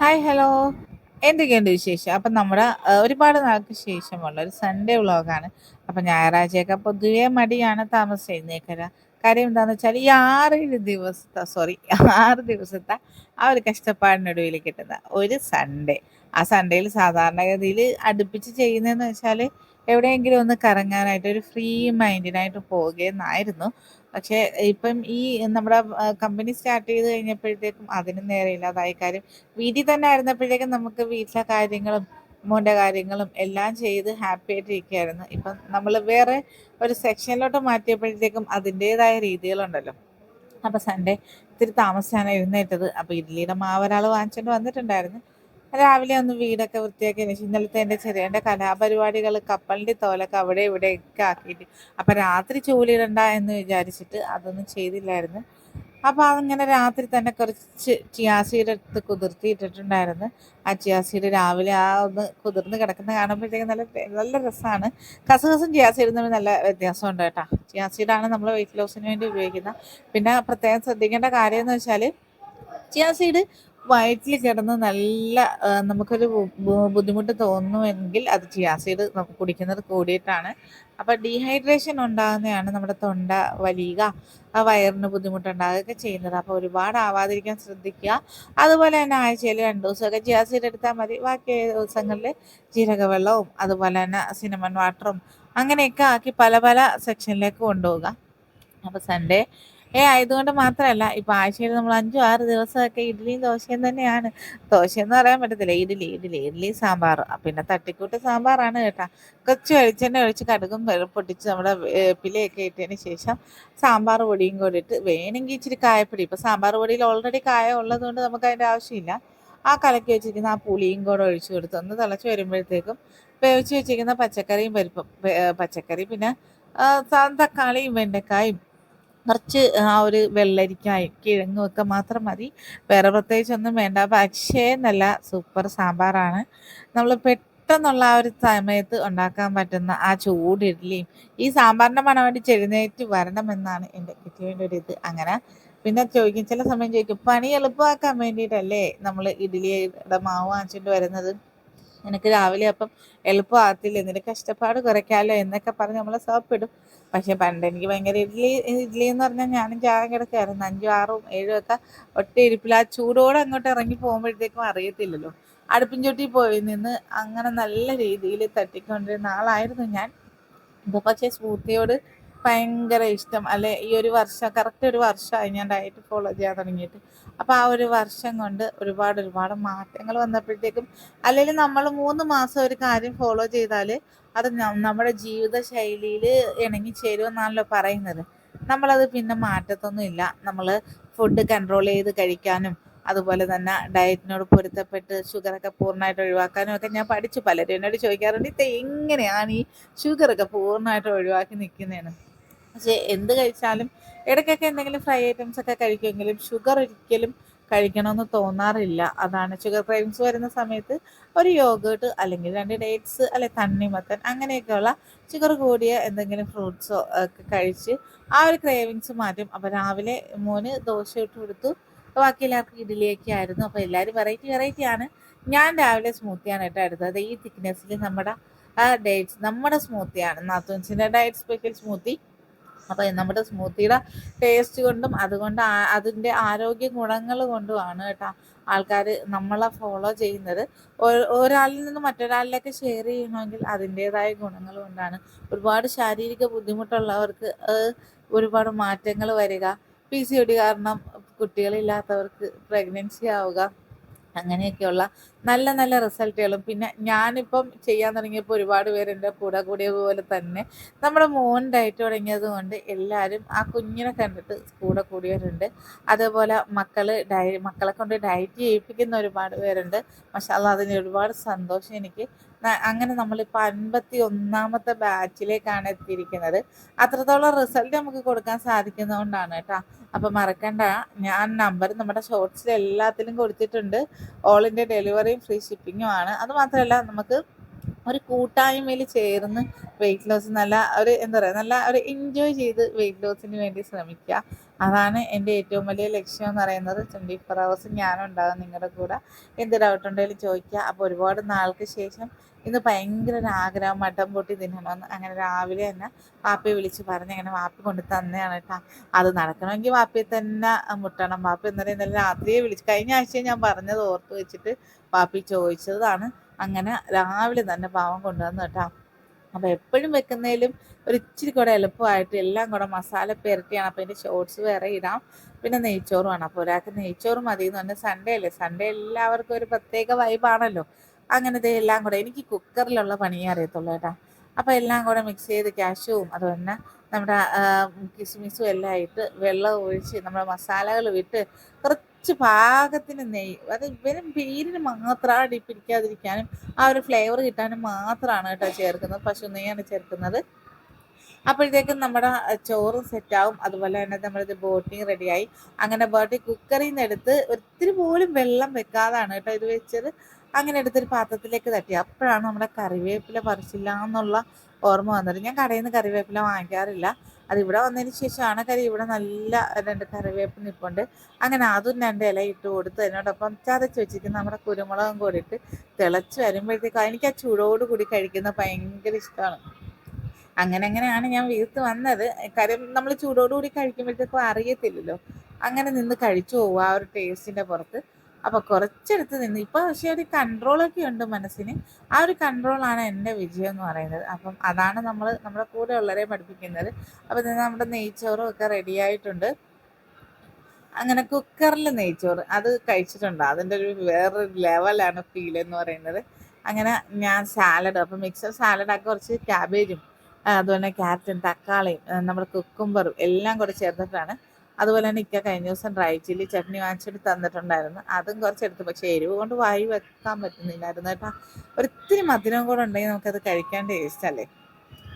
Hi hello എന്തൊക്കെയുണ്ട് വിശേഷം? അപ്പം നമ്മുടെ ഒരുപാട് നാൾക്ക് ശേഷമുള്ള ഒരു സൺഡേ വ്ളോഗാണ് അപ്പം ഞായറാഴ്ചയൊക്കെ പൊതുവേ മടിയാണ് താമസിച്ചിരുന്നേക്കര കാര്യം എന്താണെന്ന് വെച്ചാൽ ഈ ആറേഴ് ദിവസത്തെ സോറി ആറ് ദിവസത്തെ ആ ഒരു കഷ്ടപ്പാടിനൊടുവിൽ കിട്ടുന്ന ഒരു സൺഡേ ആ സൺഡേയിൽ സാധാരണഗതിയിൽ അടുപ്പിച്ച് ചെയ്യുന്നതെന്ന് വെച്ചാൽ എവിടെയെങ്കിലും ഒന്ന് കറങ്ങാനായിട്ട് ഒരു ഫ്രീ മൈൻഡിനായിട്ട് പോകുകയെന്നായിരുന്നു പക്ഷേ ഇപ്പം ഈ നമ്മുടെ കമ്പനി സ്റ്റാർട്ട് ചെയ്ത് കഴിഞ്ഞപ്പോഴത്തേക്കും അതിനും നേരെ ഇല്ലാതായി. കാര്യം വീട്ടിൽ തന്നെ ആയിരുന്നപ്പോഴേക്കും നമുക്ക് വീട്ടിലെ കാര്യങ്ങളും മോന്റെ കാര്യങ്ങളും എല്ലാം ചെയ്ത് ഹാപ്പി ആയിട്ട് ഇരിക്കുകയായിരുന്നു ഇപ്പം നമ്മൾ വേറെ ഒരു സെക്ഷനിലോട്ട് മാറ്റിയപ്പോഴത്തേക്കും അതിന്റേതായ രീതികളുണ്ടല്ലോ. അപ്പോൾ സൺഡേ ഇത്തിരി താമസിച്ചാണ് എഴുന്നേറ്റത്. അപ്പോൾ ഇഡ്ഡലിയുടെ മാവ് ഒരാൾ വാങ്ങിച്ചുകൊണ്ട് വന്നിട്ടുണ്ടായിരുന്നു. രാവിലെ ഒന്ന് വീടൊക്കെ വൃത്തിയാക്കി ഇന്നലത്തെ എന്റെ ചെറിയ എന്റെ കലാപരിപാടികൾ കപ്പലിന്റെ തോലൊക്കെ അവിടെ ഇവിടെയൊക്കെ ആക്കിയിട്ട്. അപ്പം രാത്രി ചൂലിടണ്ട എന്ന് വിചാരിച്ചിട്ട് അതൊന്നും ചെയ്തില്ലായിരുന്നു. അപ്പോൾ അതിങ്ങനെ രാത്രി തന്നെ കുറച്ച് ചിയാസീഡ് എടുത്ത് കുതിർത്തിയിട്ടിട്ടുണ്ടായിരുന്നു. ആ ചിയാസീഡ് രാവിലെ ആ ഒന്ന് കുതിർന്ന് കിടക്കുന്ന കാണുമ്പോഴത്തേക്കും നല്ല നല്ല രസമാണ് കസകസും ചിയാസീഡും തമ്മിൽ നല്ല വ്യത്യാസമുണ്ട് കേട്ടോ. ചിയാസീഡാണ് നമ്മൾ വെയിറ്റ് ലോസിന് വേണ്ടി ഉപയോഗിക്കുന്നത് പിന്നെ പ്രത്യേകം ശ്രദ്ധിക്കേണ്ട കാര്യം എന്ന് വെച്ചാൽ ചിയാസീഡ് വയറ്റിൽ കിടന്ന് നല്ല നമുക്കൊരു ബുദ്ധിമുട്ട് തോന്നുമെങ്കിൽ അത് ചിയാസീഡ് നമുക്ക് കുടിക്കുന്നത് കൂടിയിട്ടാണ്. അപ്പോൾ ഡീഹൈഡ്രേഷൻ ഉണ്ടാകുന്നതാണ് നമ്മുടെ തൊണ്ട വലിയുക ആ വയറിന് ബുദ്ധിമുട്ടുണ്ടാകുകയൊക്കെ ചെയ്യുന്നത്. അപ്പോൾ ഒരുപാട് ആവാതിരിക്കാൻ ശ്രദ്ധിക്കുക. അതുപോലെ തന്നെ ആഴ്ചയിൽ രണ്ട് ദിവസമൊക്കെ ജിയാസീഡ് എടുത്താൽ മതി. ബാക്കി ദിവസങ്ങളിൽ ജീരകവെള്ളവും അതുപോലെ തന്നെ സിനമൺ വാട്ടറും അങ്ങനെയൊക്കെ ആക്കി പല പല സെക്ഷനിലേക്ക് കൊണ്ടുപോകുക അപ്പോൾ സൺഡേ ഏ ആയതുകൊണ്ട് മാത്രമല്ല ഇപ്പൊ ആഴ്ചയിൽ നമ്മൾ അഞ്ചോ ആറ് ദിവസമൊക്കെ ഇഡ്ഡലിയും ദോശയും തന്നെയാണ്. ദോശ എന്ന് പറയാൻ പറ്റത്തില്ല. ഇഡ്ഡലി ഇഡ്ഡലി ഇഡ്ഡലി സാമ്പാർ. പിന്നെ തട്ടിക്കൂട്ട് സാമ്പാറാണ് കേട്ടോ. കുറച്ച് വെളിച്ചെണ്ണ ഒഴിച്ച് കടുകും പൊട്ടിച്ച് നമ്മുടെ വേപ്പിലയൊക്കെ ഇട്ടതിന് ശേഷം സാമ്പാർ പൊടിയും കൂടി ഇട്ട് വേണമെങ്കിൽ ഇച്ചിരി കായപ്പൊടി. ഇപ്പോൾ സാമ്പാർ പൊടിയിൽ ഓൾറെഡി കായ ഉള്ളതുകൊണ്ട് നമുക്ക് അതിന്റെ ആവശ്യമില്ല. ആ കലക്കി വെച്ചിരിക്കുന്ന ആ പുളിയും കൂടെ ഒഴിച്ചു കൊടുത്ത് ഒന്ന് തിളച്ച് വരുമ്പോഴത്തേക്കും വേവിച്ച് വെച്ചിരിക്കുന്ന പച്ചക്കറിയും പരിപ്പും പച്ചക്കറി പിന്നെ തക്കാളിയും വെണ്ടക്കായും കുറച്ച് ആ ഒരു വെള്ളരിക്കായി കിഴങ്ങും ഒക്കെ മാത്രം മതി. വേറെ പ്രത്യേകിച്ചൊന്നും വേണ്ട. പക്ഷേ നല്ല സൂപ്പർ സാമ്പാറാണ്. നമ്മൾ പെട്ടെന്നുള്ള ആ ഒരു സമയത്ത് ഉണ്ടാക്കാൻ പറ്റുന്ന ആ ചൂട് ഇഡ്ഡലിയും ഈ സാമ്പാറിന്റെ മണം വേണ്ടി ചെഴുന്നേറ്റ് വരണമെന്നാണ് എന്റെ കിട്ടിയതിന്റെ ഒരു ഇത്. അങ്ങനെ പിന്നെ ചോദിക്കും ചില സമയം ചോദിക്കും പണി എളുപ്പമാക്കാൻ വേണ്ടിയിട്ടല്ലേ നമ്മൾ ഇഡ്ഡലിയുടെ മാവ് വാങ്ങിച്ചിട്ട് വരുന്നത്? നിനക്ക് രാവിലെ അപ്പം എളുപ്പമാകത്തില്ല? നിന്റെ കഷ്ടപ്പാട് കുറയ്ക്കാമല്ലോ എന്നൊക്കെ പറഞ്ഞ് നമ്മളെ സോപ്പിടും. പക്ഷെ പണ്ട് എനിക്ക് ഭയങ്കര ഇഡ്ഡലി ഇഡ്ഡലി എന്ന് പറഞ്ഞാൽ ഞാനും ചായം കിടക്കായിരുന്നു. അഞ്ചും ആറും ഏഴും ഒക്കെ ഒറ്റ ഇരിപ്പിൽ ആ ചൂടോടെ അങ്ങോട്ട് ഇറങ്ങി പോകുമ്പോഴത്തേക്കും അറിയത്തില്ലല്ലോ. അടുപ്പിൻ ചുട്ടി പോയി നിന്ന് അങ്ങനെ നല്ല രീതിയിൽ തട്ടിക്കൊണ്ടിരുന്ന ആളായിരുന്നു ഞാൻ. ഇപ്പോൾ പക്ഷേ സ്മൂത്തിയോട് ഭയങ്കര ഇഷ്ടം. അല്ലെ ഈ ഒരു വർഷം കറക്റ്റ് ഒരു വർഷമായി ഞാൻ ഡയറ്റ് ഫോളോ ചെയ്യാൻ തുടങ്ങിയിട്ട്. അപ്പോൾ ആ ഒരു വർഷം കൊണ്ട് ഒരുപാട് ഒരുപാട് മാറ്റങ്ങൾ വന്നപ്പോഴത്തേക്കും അല്ലെങ്കിൽ നമ്മൾ മൂന്ന് മാസം ഒരു കാര്യം ഫോളോ ചെയ്താൽ അത് നമ്മുടെ ജീവിത ശൈലിയിൽ ഇണങ്ങി ചേരുമെന്നാണല്ലോ പറയുന്നത്. നമ്മളത് പിന്നെ മാറ്റത്തൊന്നും ഇല്ല. നമ്മൾ ഫുഡ് കൺട്രോൾ ചെയ്ത് കഴിക്കാനും അതുപോലെ തന്നെ ഡയറ്റിനോട് പൊരുത്തപ്പെട്ട് ഷുഗറൊക്കെ പൂർണമായിട്ട് ഒഴിവാക്കാനും ഒക്കെ ഞാൻ പഠിച്ചു. പലരും എന്നോട് ചോദിക്കാറുണ്ട് ഇത് എങ്ങനെയാണ് ഈ ഷുഗറൊക്കെ പൂർണമായിട്ട് ഒഴിവാക്കി നിൽക്കുന്നതെന്ന്? പക്ഷേ എന്ത് കഴിച്ചാലും ഇടയ്ക്കൊക്കെ എന്തെങ്കിലും ഫ്രൈ ഐറ്റംസ് ഒക്കെ കഴിക്കുമെങ്കിലും ഷുഗർ ഒരിക്കലും കഴിക്കണമെന്ന് തോന്നാറില്ല. അതാണ് ഷുഗർ ക്രൈംസ് വരുന്ന സമയത്ത് ഒരു യോഗേർട്ട് അല്ലെങ്കിൽ രണ്ട് ഡേറ്റ്സ് അല്ലെ തണ്ണിമത്തൻ അങ്ങനെയൊക്കെയുള്ള ഷുഗർ കൂടിയ എന്തെങ്കിലും ഫ്രൂട്ട്സോ ഒക്കെ കഴിച്ച് ആ ഒരു ക്രേവിങ്സ് മാറ്റും. അപ്പോൾ രാവിലെ മോന് ദോശ ഇട്ട് കൊടുത്തു. ബാക്കി എല്ലാവർക്കും ഇഡ്ഡലിയൊക്കെ ആയിരുന്നു. അപ്പോൾ എല്ലാവരും വെറൈറ്റി വെറൈറ്റി ആണ്. ഞാൻ രാവിലെ സ്മൂത്തിയാണ് കേട്ടോ എടുത്തത്. ഈ തിക്നെസ്സിൽ നമ്മുടെ ഡേറ്റ്സ് നമ്മുടെ സ്മൂത്തിയാണ് നാത്തൂൻസിന്റെ ഡയറ്റ് സ്പെഷ്യൽ സ്മൂത്തി അപ്പോൾ നമ്മുടെ സ്മൂത്തിയുടെ ടേസ്റ്റ് കൊണ്ടും അതുകൊണ്ട് അതിന്റെ ആരോഗ്യ ഗുണങ്ങൾ കൊണ്ടുമാണ് കേട്ടോ ആൾക്കാർ നമ്മളെ ഫോളോ ചെയ്യുന്നത്. ഒരാളിൽ നിന്ന് മറ്റൊരാളിലേക്ക് ഷെയർ ചെയ്യണമെങ്കിൽ അതിന്റേതായ ഗുണങ്ങൾ കൊണ്ടാണ്. ഒരുപാട് ശാരീരിക ബുദ്ധിമുട്ടുള്ളവർക്ക് ഒരുപാട് മാറ്റങ്ങൾ വരിക. പി സി ഒ ഡി കാരണം കുട്ടികളില്ലാത്തവർക്ക് പ്രഗ്നൻസി ആവുക. അങ്ങനെയൊക്കെയുള്ള നല്ല നല്ല റിസൾട്ടുകളും. പിന്നെ ഞാനിപ്പം ചെയ്യാൻ തുടങ്ങിയപ്പോൾ ഒരുപാട് പേര് എന്റെ കൂടെ കൂടിയ പോലെ തന്നെ നമ്മുടെ മോൻ ഡയറ്റ് തുടങ്ങിയത് കൊണ്ട് എല്ലാവരും ആ കുഞ്ഞിനെ കണ്ടിട്ട് കൂടെ കൂടിയവരുണ്ട്. അതേപോലെ മക്കൾ ഡയ മക്കളെ കൊണ്ട് ഡയറ്റ് ചെയ്യിപ്പിക്കുന്ന ഒരുപാട് പേരുണ്ട്. മഷാല്ല അതിന് ഒരുപാട് സന്തോഷം എനിക്ക്. അങ്ങനെ നമ്മളിപ്പോൾ അൻപത്തി ഒന്നാമത്തെ ബാച്ചിലേക്കാണ് എത്തിയിരിക്കുന്നത്. അത്രത്തോളം റിസൾട്ട് നമുക്ക് കൊടുക്കാൻ സാധിക്കുന്നതുകൊണ്ടാണ് കേട്ടോ. അപ്പോൾ മറക്കണ്ട. ഞാൻ നമ്പർ നമ്മുടെ ഷോർട്സിൽ എല്ലാത്തിലും കൊടുത്തിട്ടുണ്ട്. ഓൾ ഡെലിവറിയും ഫ്രീ ഷിപ്പിങ്ങും ആണ്. അത് മാത്രമല്ല നമുക്ക് ഒരു കൂട്ടായ്മയിൽ ചേർന്ന് വെയിറ്റ് ലോസ് നല്ല ഒരു എന്താ പറയുക നല്ല ഒരു എൻജോയ് ചെയ്ത് വെയിറ്റ് ലോസിന് വേണ്ടി ശ്രമിക്കുക. അതാണ് എന്റെ ഏറ്റവും വലിയ ലക്ഷ്യം എന്ന് പറയുന്നത്. ട്വന്റി ഫോർ ഹവേഴ്സ് ഞാനുണ്ടാകും നിങ്ങളുടെ കൂടെ. എന്ത് ഡൗട്ട് ഉണ്ടെങ്കിലും ചോദിക്കുക. അപ്പോൾ ഒരുപാട് നാൾക്ക് ശേഷം ഇന്ന് ഭയങ്കര ഒരു ആഗ്രഹം മട്ടം പൊട്ടി തിന്നണമെന്ന്. അങ്ങനെ രാവിലെ തന്നെ വാപ്പയെ വിളിച്ച് പറഞ്ഞ് അങ്ങനെ വാപ്പി കൊണ്ട് തന്നെയാണ് കേട്ടോ. അത് നടക്കണമെങ്കിൽ വാപ്പിയെ തന്നെ മുട്ടണം. വാപ്പി ഇന്നലെ ഇന്നലെ രാത്രിയെ വിളിച്ച് കഴിഞ്ഞ ആഴ്ച ഞാൻ പറഞ്ഞത് ഓർത്ത് വെച്ചിട്ട് വാപ്പി ചോദിച്ചതാണ്. അങ്ങനെ രാവിലെ തന്നെ പാവം കൊണ്ടുവന്നു കേട്ടോ. അപ്പോൾ എപ്പോഴും വെക്കുന്നതിലും ഒരു ഇച്ചിരി കൂടെ എളുപ്പമായിട്ട് എല്ലാം കൂടെ മസാല പെരട്ടിയാണ്. അപ്പോൾ അതിന്റെ ഷോർട്സ് വേറെ ഇടാം. പിന്നെ നെയ്ച്ചോറുമാണ് അപ്പോൾ ഒരാൾക്ക് നെയ്ച്ചോറ് മതി എന്ന് പറഞ്ഞാൽ സൺഡേ അല്ലേ? സൺഡേ എല്ലാവർക്കും ഒരു പ്രത്യേക വൈബാണല്ലോ അങ്ങനത്തെ എല്ലാം കൂടെ. എനിക്ക് കുക്കറിലുള്ള പണിയേ അറിയത്തുള്ളൂ കേട്ടോ. അപ്പോൾ എല്ലാം കൂടെ മിക്സ് ചെയ്ത് ക്യാഷുവും അതുപോലെ നമ്മുടെ കിസ്മിസും എല്ലാം ആയിട്ട് വെള്ളം ഒഴിച്ച് നമ്മുടെ മസാലകൾ വിട്ട് കുറച്ച് പാകത്തിന് നെയ്യ് അത് ഇവരും പേരിന് മാത്രമാണ് അടിപ്പിടിക്കാതിരിക്കാനും ആ ഒരു ഫ്ലേവർ കിട്ടാനും മാത്രമാണ് കേട്ടോ ചേർക്കുന്നത്. പശു നെയ്യാണ് ചേർക്കുന്നത്. അപ്പോഴത്തേക്കും നമ്മുടെ ചോറും സെറ്റാവും അതുപോലെ തന്നെ നമ്മളിത് ബോട്ടിങ് റെഡിയായി അങ്ങനെ ബോട്ടി കുക്കറിൽ നിന്ന് എടുത്ത് ഒത്തിരി പോലും വെള്ളം വെക്കാതാണ് കേട്ടോ ഇത് വെച്ചത്. അങ്ങനെ എടുത്തൊരു പാത്രത്തിലേക്ക് തട്ടി. അപ്പോഴാണ് നമ്മുടെ കറിവേപ്പില പറിച്ചില്ല എന്നുള്ള ഓർമ്മ വന്നത്. ഞാൻ കടയിൽ നിന്ന് കറിവേപ്പില വാങ്ങിക്കാറില്ല. അത് ഇവിടെ വന്നതിന് ശേഷമാണ് കറി ഇവിടെ നല്ല രണ്ട് കറിവേപ്പ് നിപ്പുണ്ട്. അങ്ങനെ അതും രണ്ട് ഇല ഇട്ട് കൊടുത്ത്. അതിനോടൊപ്പം ചതച്ച് വെച്ചിരിക്കുന്ന നമ്മുടെ കുരുമുളകും കൂടി ഇട്ട് തിളച്ച് വരുമ്പോഴത്തേക്കും എനിക്ക് ആ ചൂടോട് കൂടി കഴിക്കുന്ന ഭയങ്കര ഇഷ്ടമാണ്. അങ്ങനെ അങ്ങനെയാണ് ഞാൻ വീർത്ത് വന്നത്. കാര്യം നമ്മൾ ചൂടോടുകൂടി കഴിക്കുമ്പോഴത്തേക്കും അറിയത്തില്ലല്ലോ. അങ്ങനെ നിന്ന് കഴിച്ചു പോവുക ആ ഒരു ടേസ്റ്റിന്റെ പുറത്ത്. അപ്പോൾ കുറച്ചെടുത്ത് നിന്ന് ഇപ്പോൾ പക്ഷേ ഒരു കൺട്രോളൊക്കെ ഉണ്ട് മനസ്സിന്. ആ ഒരു കൺട്രോളാണ് എന്റെ വിജയം എന്ന് പറയുന്നത്. അപ്പം അതാണ് നമ്മൾ നമ്മുടെ കൂടെ ഉള്ളവരെ പഠിപ്പിക്കുന്നത്. അപ്പോൾ നമ്മുടെ നെയ്ച്ചോറും ഒക്കെ റെഡി ആയിട്ടുണ്ട്. അങ്ങനെ കുക്കറിൽ നെയ്ച്ചോറ് അത് കഴിച്ചിട്ടുണ്ട്. അതിന്റെ ഒരു വേറൊരു ലെവലാണ് ഫീൽ എന്ന് പറയുന്നത്. അങ്ങനെ ഞാൻ സാലഡ് അപ്പം മിക്സർ സാലഡൊക്കെ കുറച്ച് ക്യാബേജും അതുപോലെ ക്യാരറ്റും തക്കാളിയും നമ്മുടെ കുക്കുംബറും എല്ലാം കൂടെ ചേർത്തിട്ടാണ് അതുപോലെ തന്നെ ഇക്ക കഴിഞ്ഞ ദിവസം ഡ്രൈ ചില്ലി ചട്നി വാങ്ങിച്ചിട്ട് തന്നിട്ടുണ്ടായിരുന്നു. അതും കുറച്ചെടുത്ത്. പക്ഷേ എരിവ് കൊണ്ട് വായി വെക്കാൻ പറ്റുന്നില്ലായിരുന്നു കേട്ടോ. ഒരിത്തിരി മധുരം കൂടെ ഉണ്ടെങ്കിൽ നമുക്കത് കഴിക്കാൻ ടേസ്റ്റ് അല്ലേ?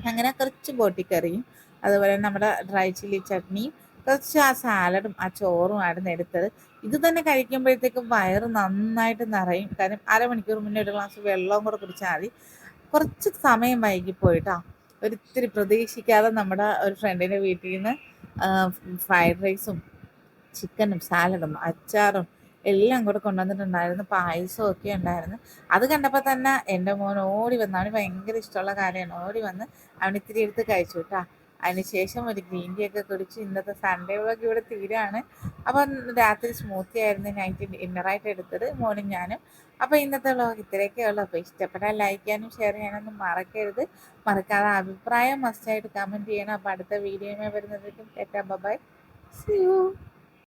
അങ്ങനെ കുറച്ച് ബോട്ടിക്കറിയും അതുപോലെ നമ്മുടെ ഡ്രൈ ചില്ലി ചട്നിയും കുറച്ച് ആ സാലഡും ആ ചോറും ആയിരുന്നു എടുത്തത്. ഇത് തന്നെ കഴിക്കുമ്പോഴത്തേക്കും വയറ് നന്നായിട്ട് നിറയും. കാരണം അരമണിക്കൂർ മുന്നേ ഒരു ഗ്ലാസ് വെള്ളവും കൂടെ കുടിച്ചാൽ മതി. കുറച്ച് സമയം വൈകിപ്പോയിട്ടോ ഒരിത്തിരി പ്രതീക്ഷിക്കാതെ നമ്മുടെ ഒരു ഫ്രണ്ടിന്റെ വീട്ടിൽ നിന്ന് ഫ്രൈഡ് റൈസും ചിക്കനും സാലഡും അച്ചാറും എല്ലാം കൂടെ കൊണ്ടുവന്നിട്ടുണ്ടായിരുന്നു. പായസവും ഒക്കെ ഉണ്ടായിരുന്നു. അത് കണ്ടപ്പോൾ തന്നെ എന്റെ മോൻ ഓടി വന്ന് അവന് ഭയങ്കര ഇഷ്ടമുള്ള കാര്യമാണ്. ഓടി വന്ന് അവൻ ഇത്തിരി എടുത്ത് കഴിച്ചു. കേട്ടോ അതിനുശേഷം ഒരു ഗ്രീൻ ടീ ഒക്കെ കുടിച്ച് ഇന്നത്തെ സൺഡേ വ്ളോഗ് ഇവിടെ തീരാണ്. അപ്പം രാത്രി സ്മൂത്തി ആയിരുന്നു നൈറ്റ് ഡിന്നറായിട്ട് എടുത്തത് മോനും ഞാനും. അപ്പോൾ ഇന്നത്തെ വ്ളോഗ് ഇത്രയൊക്കെ ഉള്ളൂ. അപ്പോൾ ഇഷ്ടപ്പെട്ടാൽ ലൈക്ക് ചെയ്യാനും ഷെയർ ചെയ്യാനൊന്നും മറക്കരുത്. മറക്കാതെ അഭിപ്രായം മസ്റ്റായിട്ട് കമന്റ് ചെയ്യണം. അപ്പോൾ അടുത്ത വീഡിയോയുമായി വരുന്നതായിരിക്കും ടെറ്റാ ബൈ സി യു